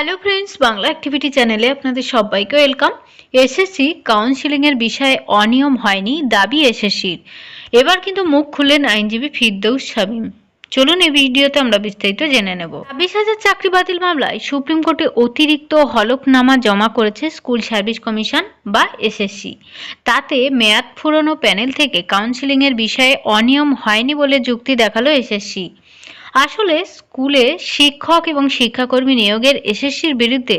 Hello friends Bangla activity চ্যানেলে আপনাদের সবাইকে ওয়েলকাম এসএসসি কাউন্সিলিংয়ের বিষয়ে অনিয়ম হয়নি, দাবি এসএসসির এবার কিন্তু মুখ খুললেন আইনজীবী ফিরদৌস শামীম। চলুন এই ভিডিওতে আমরা বিস্তারিত জেনে নেব। ছাব্বিশ হাজার চাকরি বাতিল মামলায় সুপ্রিম কোর্টে অতিরিক্ত হলফনামা জমা করেছে স্কুল সার্ভিস কমিশন বা এসএসসি তাতে মেয়াদ ফুরনো প্যানেল থেকে কাউন্সিলিংয়ের বিষয়ে অনিয়ম হয়নি বলে যুক্তি দেখাল এসএসসি আসলে স্কুলে শিক্ষক এবং শিক্ষাকর্মী নিয়োগের এসএসসির বিরুদ্ধে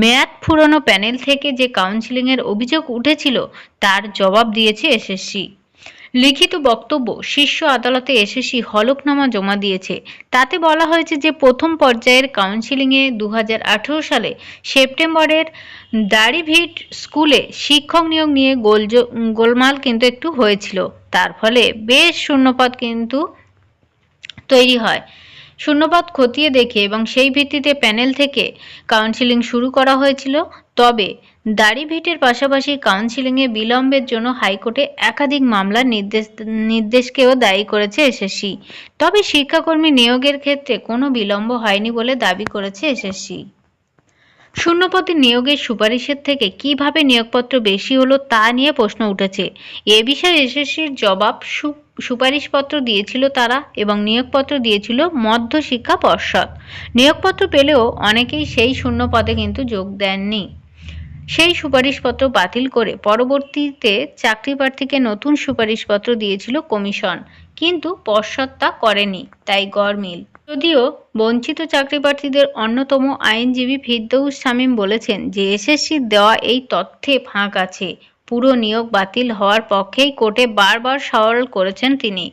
মেয়াদ ফুরনো প্যানেল থেকে যে কাউন্সিলিংয়ের অভিযোগ উঠেছিল, তার জবাব দিয়েছে এসএসসি। লিখিত বক্তব্য, শীর্ষ আদালতে এসএসসি হলফনামা জমা দিয়েছে। তাতে বলা হয়েছে যে প্রথম পর্যায়ের কাউন্সিলিংয়ে দু হাজার আঠারো সালে সেপ্টেম্বরের দাড়িভিট স্কুলে শিক্ষক নিয়োগ নিয়ে গোলজ গোলমাল কিন্তু একটু হয়েছিল। তার ফলে বেশ শূন্যপদ কিন্তু তৈরি হয়। শূন্যপদ খতিয়ে দেখে এবং সেই ভিত্তিতে প্যানেল থেকে কাউন্সিলিং শুরু করা হয়েছিল। তবে দাড়িভিটের পাশাপাশি কাউন্সিলিংয়ে বিলম্বের জন্য হাইকোর্টে একাধিক মামলার নির্দেশ, নির্দেশকেও দায়ী করেছে এসএসসি তবে শিক্ষাকর্মী নিয়োগের ক্ষেত্রে কোনো বিলম্ব হয়নি বলে দাবি করেছে এসএসসি শূন্যপদে নিয়োগের সুপারিশের থেকে কীভাবে নিয়োগপত্র বেশি হলো তা নিয়ে প্রশ্ন উঠেছে। এ বিষয়ে এসএসসির জবাব সু- সুপারিশপত্র দিয়েছিল তারা এবং নিয়োগপত্র দিয়েছিল মধ্য শিক্ষা পর্ষদ। নিয়োগপত্র পেলেও অনেকেই সেই শূন্য পদে কিন্তু যোগ দেননি। সেই সুপারিশপত্র বাতিল করে পরবর্তীতে চাকরি প্রার্থীকে নতুন সুপারিশপত্র দিয়েছিল কমিশন, কিন্তু পর্ষদ তা করেনি, তাই গরমিল যদিও বঞ্চিত চাকরি প্রার্থীদের অন্যতম আইনজীবী ফিরদৌস শামীম বলেছেন যে এসএসসির দেওয়া এই তথ্যে ফাঁক আছে। পুরো নিয়োগ বাতিল হওয়ার পক্ষেই কোর্টে বারবার সওয়াল করেছেন তিনি।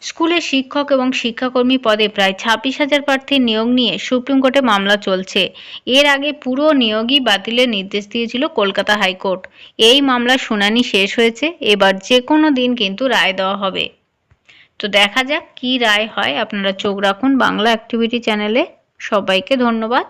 স্কুলে শিক্ষক এবং শিক্ষাকর্মী পদে প্রায় ছাব্বিশ হাজার প্রার্থীর নিয়োগ নিয়ে সুপ্রিম কোর্টে মামলা চলছে। এর আগে পুরো নিয়োগই বাতিলের নির্দেশ দিয়েছিল কলকাতা হাইকোর্ট। এই মামলার শুনানি শেষ হয়েছে, এবার যে কোনো দিন কিন্তু রায় দেওয়া হবে। তো দেখা যাক কি রায় হয়। আপনারা চোখ রাখুন বাংলা অ্যাক্টিভিটি চ্যানেলে। সবাইকে ধন্যবাদ।